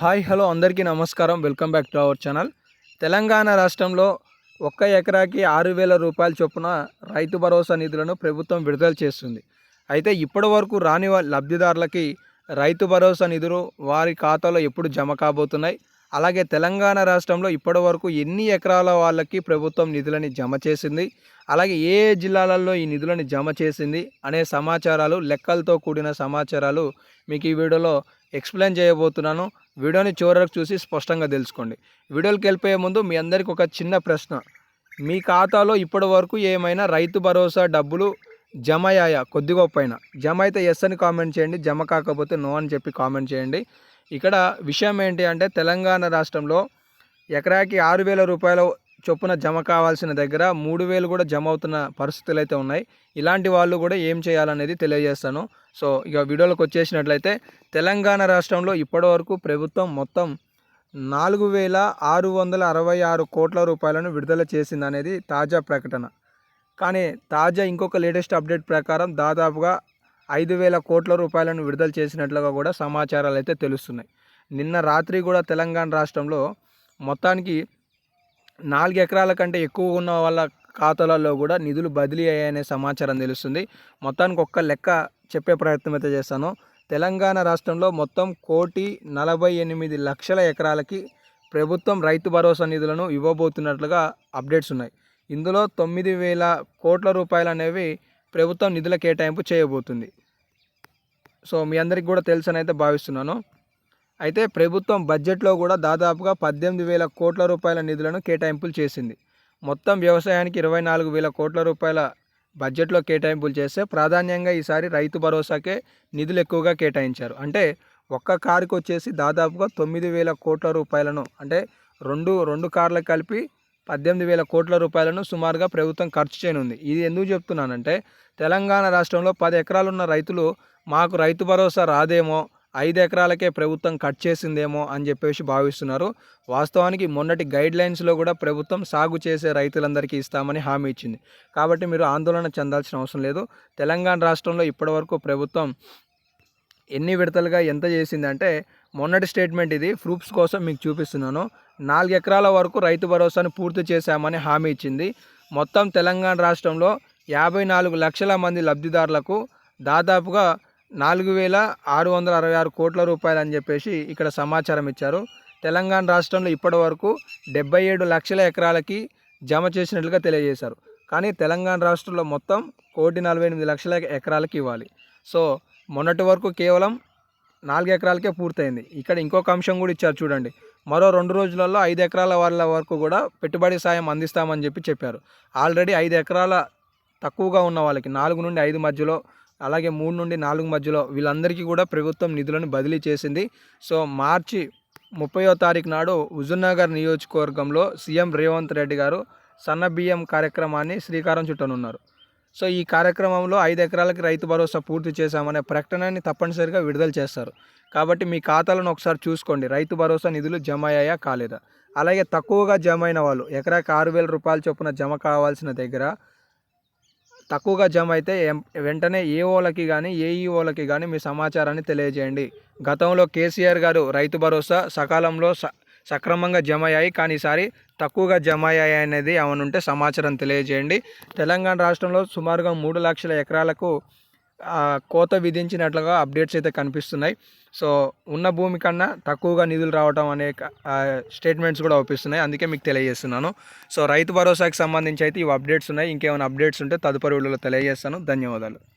Hi hello అందరికీ నమస్కారం. Welcome back to our channel. Telangana రాష్ట్రంలో ఒక్క ఎకరాకి ఆరు వేల రూపాయల చొప్పున రైతు భరోసా నిధులను ప్రభుత్వం విడుదల చేస్తుంది. అయితే ఇప్పటి వరకు రాని లబ్ధిదారులకి రైతు భరోసా నిధులు వారి ఖాతాలో ఎప్పుడు జమ కాబోతున్నాయి? అలాగే తెలంగాణ రాష్ట్రంలో ఇప్పటి వరకు ఎన్ని ఎకరాల వాళ్ళకి ప్రభుత్వం నిధులని జమ చేసింది? అలాగే ఏ ఏ జిల్లాలలో ఈ నిధులను జమ చేసింది? అనే సమాచారాలు లెక్కలతో కూడిన సమాచారాలు మీకు ఈ వీడియోలో ఎక్స్ప్లెయిన్ చేయబోతున్నాను. వీడియోని చివరకు చూసి స్పష్టంగా తెలుసుకోండి. వీడియోకి వెళ్ళిపోయే ముందు మీ అందరికి ఒక చిన్న ప్రశ్న. మీ ఖాతాలో ఇప్పటి వరకు ఏమైనా రైతు భరోసా డబ్బులు జమ అయ్యాయా కొద్ది గొప్ప జమ అయితే ఎస్ అని కామెంట్ చేయండి. జమ కాకపోతే నో అని చెప్పి కామెంట్ చేయండి. ఇక్కడ విషయం ఏంటి అంటే తెలంగాణ రాష్ట్రంలో ఎకరాకి ఆరు వేల రూపాయల చొప్పున జమ కావాల్సిన దగ్గర మూడు వేలు కూడా జమ అవుతున్న పరిస్థితులు అయితే ఉన్నాయి. ఇలాంటి వాళ్ళు కూడా ఏం చేయాలనేది తెలియజేస్తాను. సో ఇక వీడియోలోకి వచ్చేసినట్లయితే తెలంగాణ రాష్ట్రంలో ఇప్పటివరకు ప్రభుత్వం మొత్తం నాలుగు వేల ఆరు వందల అరవై ఆరు కోట్ల రూపాయలను విడుదల చేసింది అనేది తాజా ప్రకటన. కానీ తాజా ఇంకొక లేటెస్ట్ అప్డేట్ ప్రకారం దాదాపుగా ఐదు వేల కోట్ల రూపాయలను విడుదల చేసినట్లుగా కూడా సమాచారాలు అయితే తెలుస్తున్నాయి. నిన్న రాత్రి కూడా తెలంగాణ రాష్ట్రంలో మొత్తానికి నాలుగు ఎకరాల కంటే ఎక్కువ ఉన్న వాళ్ళ ఖాతాలలో కూడా నిధులు బదిలీ అయ్యాయనే సమాచారం తెలుస్తుంది. మొత్తానికి ఒక్క లెక్క చెప్పే ప్రయత్నం అయితే చేస్తాను. తెలంగాణ రాష్ట్రంలో మొత్తం కోటి నలభై ఎనిమిది లక్షల ఎకరాలకి ప్రభుత్వం రైతు భరోసా నిధులను ఇవ్వబోతున్నట్లుగా అప్డేట్స్ ఉన్నాయి. ఇందులో తొమ్మిది వేల కోట్ల రూపాయలు అనేవి ప్రభుత్వం నిధుల కేటాయింపు చేయబోతుంది. సో మీ అందరికి కూడా తెలుసని అయితే భావిస్తున్నాను. అయితే ప్రభుత్వం బడ్జెట్లో కూడా దాదాపుగా పద్దెనిమిది వేల కోట్ల రూపాయల నిధులను కేటాయింపులు చేసింది. మొత్తం వ్యవసాయానికి ఇరవై నాలుగు వేల కోట్ల రూపాయల బడ్జెట్లో కేటాయింపులు చేస్తే ప్రాధాన్యంగా ఈసారి రైతు భరోసాకే నిధులు ఎక్కువగా కేటాయించారు. అంటే ఒక్క కారుకి వచ్చేసి దాదాపుగా తొమ్మిది వేల కోట్ల రూపాయలను అంటే రెండు రెండు కార్లకు కలిపి పద్దెనిమిది వేల కోట్ల రూపాయలను సుమారుగా ప్రభుత్వం ఖర్చు చేయనుంది. ఇది ఎందుకు చెప్తున్నానంటే తెలంగాణ రాష్ట్రంలో పది ఎకరాలున్న రైతులు మాకు రైతు భరోసా రాదేమో ఐదు ఎకరాలకే ప్రభుత్వం కట్ చేసిందేమో అని చెప్పేసి భావిస్తున్నారు. వాస్తవానికి మొన్నటి గైడ్ లైన్స్లో కూడా ప్రభుత్వం సాగు చేసే రైతులందరికీ ఇస్తామని హామీ ఇచ్చింది. కాబట్టి మీరు ఆందోళన చెందాల్సిన అవసరం లేదు. తెలంగాణ రాష్ట్రంలో ఇప్పటివరకు ప్రభుత్వం ఎన్ని విడతలుగా ఎంత చేసిందంటే మొన్నటి స్టేట్మెంట్ ఇది. ప్రూఫ్స్ కోసం మీకు చూపిస్తున్నాను. నాలుగు ఎకరాల వరకు రైతు భరోసాను పూర్తి చేశామని హామీ ఇచ్చింది. మొత్తం తెలంగాణ రాష్ట్రంలో యాభై నాలుగు లక్షల మంది లబ్ధిదారులకు దాదాపుగా నాలుగు వేల ఆరు వందల అరవై ఆరు కోట్ల రూపాయలు అని చెప్పేసి ఇక్కడ సమాచారం ఇచ్చారు. తెలంగాణ రాష్ట్రంలో ఇప్పటి వరకు డెబ్బై ఏడు లక్షల ఎకరాలకి జమ చేసినట్లుగా తెలియజేశారు. కానీ తెలంగాణ రాష్ట్రంలో మొత్తం కోటి నలభై ఎనిమిది లక్షల ఎకరాలకి ఇవ్వాలి. సో మొన్నటి వరకు కేవలం నాలుగు ఎకరాలకే పూర్తయింది. ఇక్కడ ఇంకొక అంశం కూడా ఇచ్చారు చూడండి. మరో రెండు రోజులలో ఐదు ఎకరాల వాళ్ళ వరకు కూడా పెట్టుబడి సాయం అందిస్తామని చెప్పి చెప్పారు. ఆల్రెడీ ఐదు ఎకరాల తక్కువగా ఉన్న వాళ్ళకి నాలుగు నుండి ఐదు మధ్యలో అలాగే మూడు నుండి నాలుగు మధ్యలో వీళ్ళందరికీ కూడా ప్రభుత్వం నిధులను బదిలీ చేసింది. సో మార్చి ముప్పయో తారీఖు నాడు హుజూర్నగర్ నియోజకవర్గంలో సీఎం రేవంత్ రెడ్డి గారు సన్న బియ్యం కార్యక్రమాన్ని శ్రీకారం చుట్టనున్నారు. సో ఈ కార్యక్రమంలో ఐదు ఎకరాలకి రైతు భరోసా పూర్తి చేశామనే ప్రకటనని తప్పనిసరిగా విడుదల చేస్తారు. కాబట్టి మీ ఖాతాలను ఒకసారి చూసుకోండి. రైతు భరోసా నిధులు జమ అయ్యాయా కాలేదా? అలాగే తక్కువగా జమ అయిన వాళ్ళు ఎకరాకి ఆరు వేల రూపాయల చొప్పున జమ కావాల్సిన దగ్గర తక్కువగా జమ అయితే వెంటనే ఏఓలకి కానీ ఏఈఓలకి కానీ మీ సమాచారాన్ని తెలియజేయండి. గతంలో కేసీఆర్ గారు రైతు భరోసా సకాలంలో స సక్రమంగా జమ అయ్యాయి కానీ ఈసారి తక్కువగా జమ అయ్యాయి అనేది ఏమైనా ఉంటే సమాచారం తెలియజేయండి. తెలంగాణ రాష్ట్రంలో సుమారుగా మూడు లక్షల ఎకరాలకు కోత విధించినట్లుగా అప్డేట్స్ అయితే కనిపిస్తున్నాయి. సో ఉన్న భూమి కన్నా తక్కువగా నిధులు రావడం అనే స్టేట్మెంట్స్ కూడా ఒప్పిస్తున్నాయి. అందుకే మీకు తెలియజేస్తున్నాను. సో రైతు భరోసాకి సంబంధించి అయితే ఇవి అప్డేట్స్ ఉన్నాయి. ఇంకేమైనా అప్డేట్స్ ఉంటే తదుపరి వీడియోలో తెలియజేస్తాను. ధన్యవాదాలు.